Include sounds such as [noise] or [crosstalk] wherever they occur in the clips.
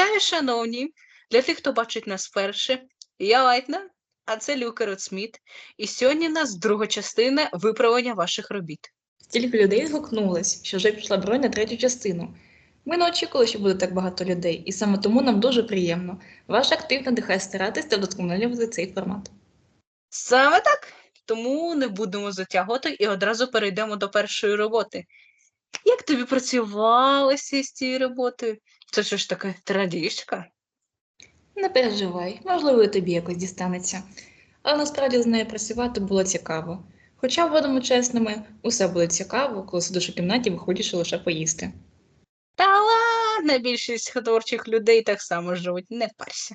Вітаю, шановні! Для тих, хто бачить нас вперше, я Лайтна, а це Люкер Сміт. І сьогодні у нас друга частина виправлення ваших робіт. Стільки людей згукнулось, що вже пішла бронь на третю частину. Ми не очікували, що буде так багато людей, і саме тому нам дуже приємно. Ваш актив надихає старатись та вдосконалювати цей формат. Саме так. Тому не будемо затягувати і одразу перейдемо до першої роботи. Як тобі працювалося з цією роботою? Це що ж таке традішка. Не переживай, можливо, і тобі якось дістанеться. Але насправді з нею працювати було цікаво. Хоча, будемо чесними, усе буде цікаво, коли сидиш у кімнаті, виходиш лише поїсти. Та ладно, більшість творчих людей так само живуть, не парся.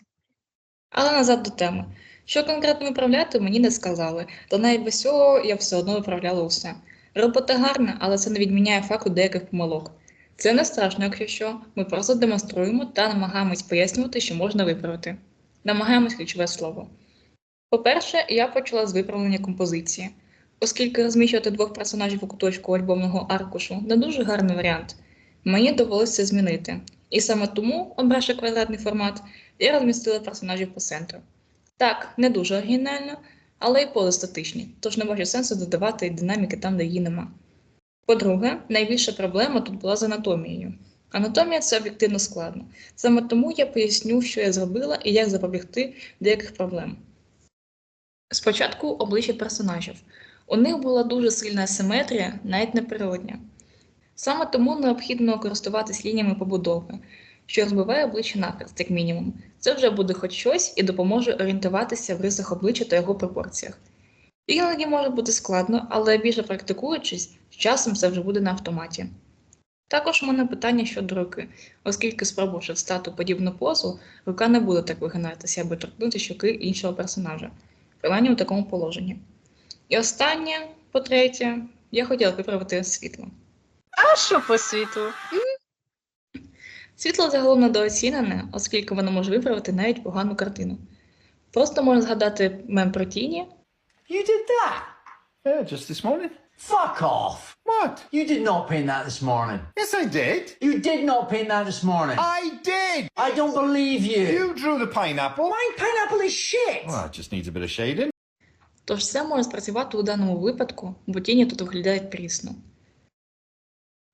Але назад до теми. Що конкретно виправляти, мені не сказали, та навіть без цього я все одно виправляла усе. Робота гарна, але це не відміняє факту деяких помилок. Це не страшно, якщо що. Ми просто демонструємо та намагаємось пояснювати, що можна виправити. Намагаємось ключове слово. По-перше, я почала з виправлення композиції. Оскільки розміщувати двох персонажів у куточку альбомного аркушу не дуже гарний варіант, мені довелося змінити. І саме тому, обравши квадратний формат, я розмістила персонажів по центру. Так, не дуже оригінально, але й пози статичні, тож не бачу сенсу додавати динаміки там, де її нема. По-друге, найбільша проблема тут була з анатомією. Анатомія це об'єктивно складно. Саме тому я поясню, що я зробила і як запобігти деяких проблем. Спочатку обличчя персонажів. У них була дуже сильна асиметрія, навіть неприродня. Саме тому необхідно користуватись лініями побудови, що розбиває обличчя нахрест, як мінімум. Це вже буде хоч щось і допоможе орієнтуватися в рисах обличчя та його пропорціях. Іноді може бути складно, але більше практикуючись, з часом це вже буде на автоматі. Також у мене питання щодо руки, оскільки спробувавши встати у подібну позу, рука не буде так вигинатися, аби торкнути щоки іншого персонажа, принаймні у такому положенні. І останнє, по-третє, я хотіла виправити світло. А що по світу? Світло загалом недооцінене, оскільки воно може виправити навіть погану картину. Просто можна згадати мем про тіні, You did that? Yeah, just this morning. Fuck off. What? You did not paint that this morning. Yes, I did. You did not paint that this morning. I did. I don't believe you. You drew the pineapple. My pineapple is shit. Well, it just needs a bit of shading. тож все може спрацювати у даному випадку, бо тіні тут виглядають прісно.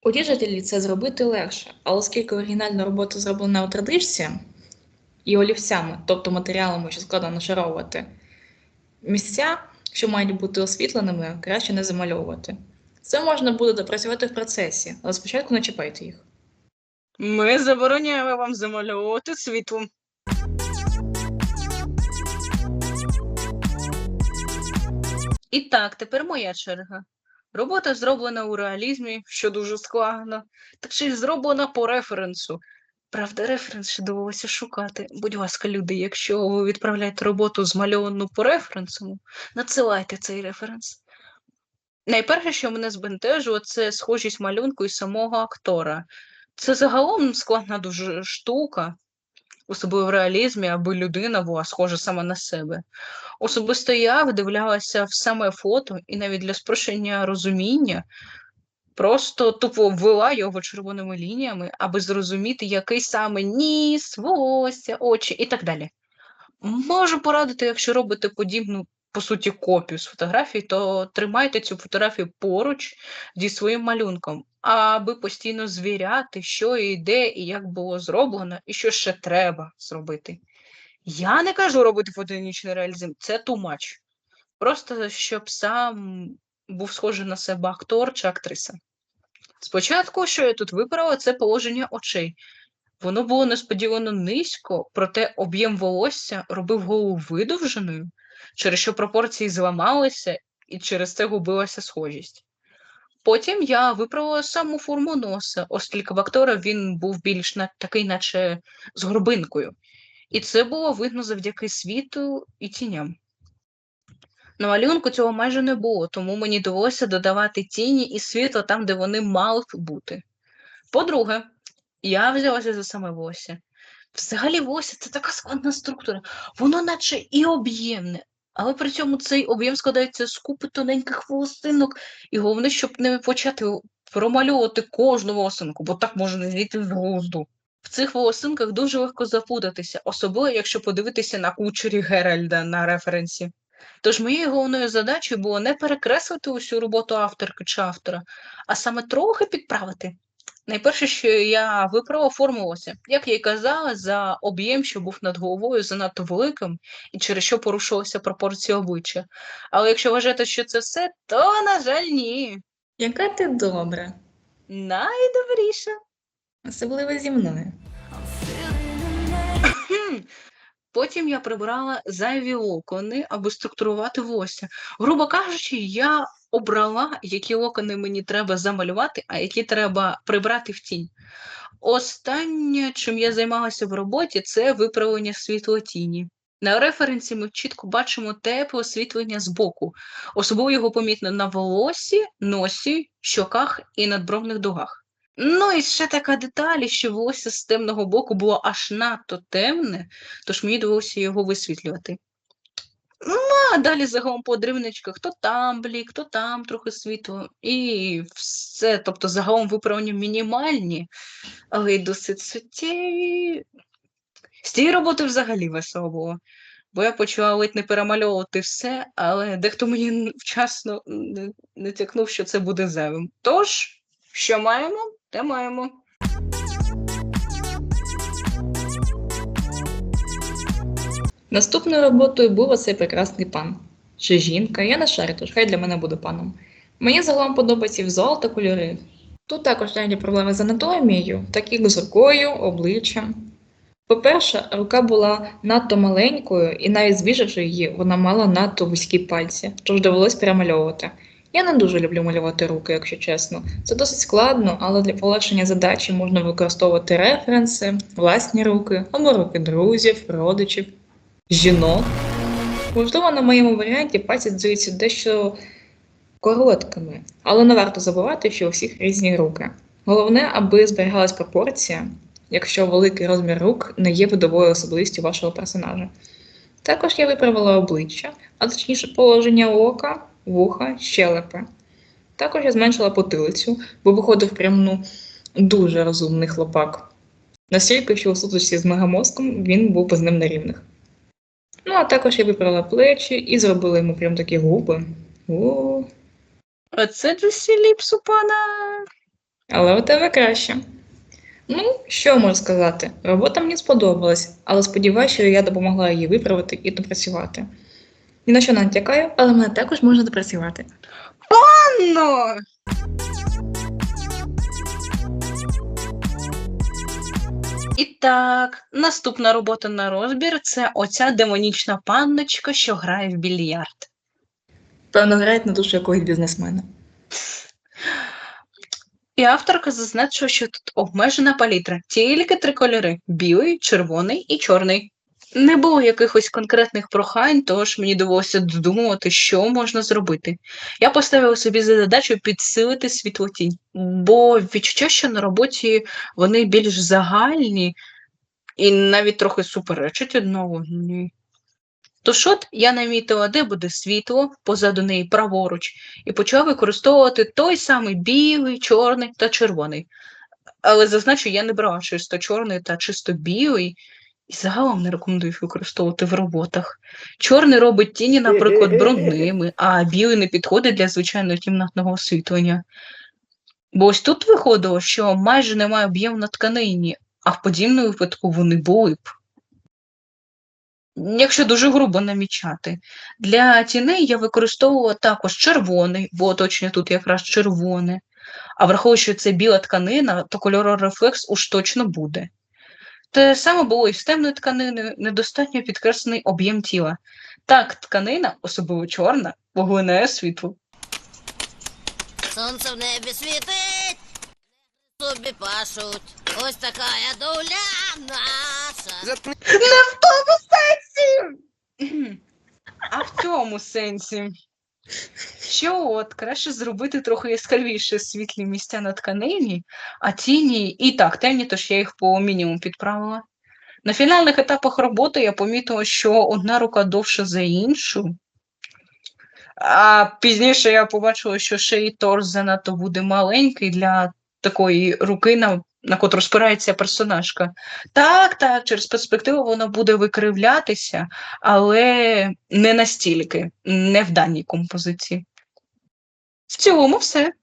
У діджителі це зробити легше, але оскільки оригінальна робота зроблена у традишці і олівцями, тобто матеріалами, що складно нашаровувати, місця, що мають бути освітленими, краще не замальовувати. Це можна буде допрацювати в процесі, але спочатку не чіпайте їх. Ми забороняємо вам замальовувати світлом. І так, тепер моя черга. Робота зроблена у реалізмі, що дуже складно, та ще й зроблена по референсу. Правда, референс ще довелося шукати. Будь ласка, люди, якщо ви відправляєте роботу змальовану по референсу, надсилайте цей референс. Найперше, що мене збентежило, це схожість малюнку і самого актора. Це загалом складна дуже штука, особливо в реалізмі, аби людина була схожа саме на себе. Особисто я вдивлялася в саме фото, і навіть для спрощення розуміння просто тупо ввела його червоними лініями, аби зрозуміти, який саме ніс, волосся, очі і так далі. Можу порадити, якщо робите подібну, по суті, копію з фотографій, то тримайте цю фотографію поруч зі своїм малюнком, аби постійно звіряти, що і де, і як було зроблено, і що ще треба зробити. Я не кажу робити фотогенічний реалізм, це much. Просто щоб сам був схожий на себе актор чи актриса. Спочатку, що я тут виправила, це положення очей. Воно було несподівано низько, проте об'єм волосся робив голову видовженою, через що пропорції зламалися, і через це губилася схожість. Потім я виправила саму форму носа, оскільки в актора він був більш такий, наче з горбинкою. І це було видно завдяки світу і тіням. На малюнку цього майже не було, тому мені довелося додавати тіні і світло там, де вони мали б бути. По-друге, я взялася за саме волосся. Взагалі, волосся це така складна структура. Воно наче і об'ємне, але при цьому цей об'єм складається з купи тоненьких волосинок, і головне, щоб не почати промальовувати кожну волосинку, бо так може не зійти з глузду. В цих волосинках дуже легко запутатися, особливо якщо подивитися на кучері Геральда на референсі. Тож моєю головною задачею було не перекреслити усю роботу авторки чи автора, а саме трохи підправити. Найперше, що я виправила форму волосся. Як я й казала, за об'єм, що був над головою занадто великим, і через що порушилася пропорція обличчя. Але якщо вважати, що це все, то, на жаль, ні. Яка ти добра, Найдобріше. особливо зі мною. Потім я прибрала зайві локони, аби структурувати волосся. Грубо кажучи, я обрала, які локони мені треба замалювати, а які треба прибрати в тінь. Останнє, чим я займалася в роботі, це виправлення світлотіні. На референсі ми чітко бачимо тепле освітлення збоку. Особливо його помітно на волосі, носі, щоках і надбровних дугах. Ну і ще така деталь, що волосся з темного боку було аж надто темне, тож мені довелося його висвітлювати. Ну, а далі загалом по дрібничках, то там блік, то там трохи світло. І все, тобто загалом виправлення мінімальні, але й досить суттєві. З цієї роботи взагалі весело було. Бо я почала ледь не перемальовувати все, але дехто мені вчасно не, тякнув, що це буде зайвим. Тож, що маємо, те маємо. Наступною роботою був оцей прекрасний пан. Чи жінка, я не шарю, тож хай для мене буде паном. Мені загалом подобається візуал та кольори. Тут також є проблеми з анатомією, так як з рукою, обличчям. По-перше, рука була надто маленькою, і навіть збільшивши її, вона мала надто вузькі пальці, тож довелось перемальовувати. Я не дуже люблю малювати руки, якщо чесно. Це досить складно, але для полегшення задачі можна використовувати референси, власні руки або руки друзів, родичів, жінок. Можливо, на моєму варіанті пальці здаються дещо короткими, але не варто забувати, що у всіх різні руки. Головне, аби зберігалась пропорція, якщо великий розмір рук не є видовою особливістю вашого персонажа. Також я виправила обличчя, а точніше положення ока, вуха, щелепи. Також я зменшила потилицю, бо виходив прям ну, дуже розумний хлопак. Настільки, що у сутичці з мегамозком він був би з ним на рівних. Ну, а також я виправила плечі і зробила йому прям такі губи. У, А це Джесі Ліпс у пана. але у тебе краще. Ну, що можу сказати? Робота мені сподобалась, але сподіваюся, що я допомогла її виправити і допрацювати. Ні на що не натякаю, але мене також можна допрацювати. Ну. І так, наступна робота на розбір це оця демонічна панночка, що грає в більярд. Певно, грають на душу якогось бізнесмена. І авторка зазначила, що тут обмежена палітра, тільки три кольори: білий, червоний і чорний. Не було якихось конкретних прохань, тож мені довелося додумувати, що можна зробити. Я поставила собі за задачу підсилити світлотінь, бо відчуття, що на роботі вони більш загальні і навіть трохи суперечать одного. Тож от я намітила, де буде світло, позаду неї праворуч, і почала використовувати той самий білий, чорний та червоний. Але зазначу, я не брала чисто чорний та чисто білий, і загалом не рекомендую їх використовувати в роботах. Чорний робить тіні, наприклад, брудними, а білий не підходить для звичайного кімнатного освітлення. Бо ось тут виходило, що майже немає об'єму на тканині, а в подібному випадку вони були б. Якщо дуже грубо намічати. Для тіней я використовувала також червоний, бо оточення тут якраз червоне. А враховуючи, що це біла тканина, то кольорорефлекс уж точно буде. Те саме було і з темною тканиною, недостатньо підкреслений об'єм тіла. Так, тканина, особливо чорна, поглинає світло. Сонце в небі світить, собі пашуть. Ось така я доля наша. Кхм. [clears throat] А в цьому сенсі. Що от краще зробити трохи яскравіше світлі місця на тканині, а тіні і так темні, тож я їх по мінімуму підправила. На фінальних етапах роботи я помітила, що одна рука довша за іншу. А пізніше я побачила, що й торс занадто буде маленький для такої руки на на котру спирається персонажка. Так, так, через перспективу воно буде викривлятися, але не настільки, не в даній композиції. В цілому все.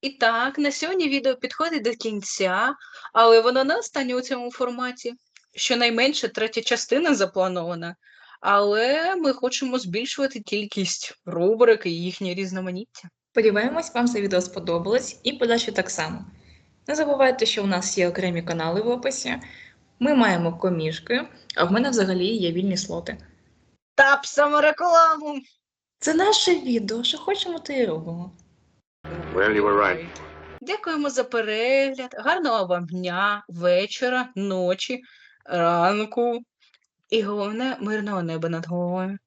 І так, на сьогодні відео підходить до кінця, але воно не останнє у цьому форматі. Щонайменше третя частина запланована, але ми хочемо збільшувати кількість рубрик і їхнє різноманіття. Сподіваємось, вам це відео сподобалось і подальше так само. Не забувайте, що у нас є окремі канали в описі. Ми маємо комішки, а в мене взагалі є вільні слоти. Тап саморекламу! Це наше відео, що хочемо, то і робимо. Well, you were right. Дякуємо за перегляд. Гарного вам дня, вечора, ночі, ранку і головне мирного неба над головою.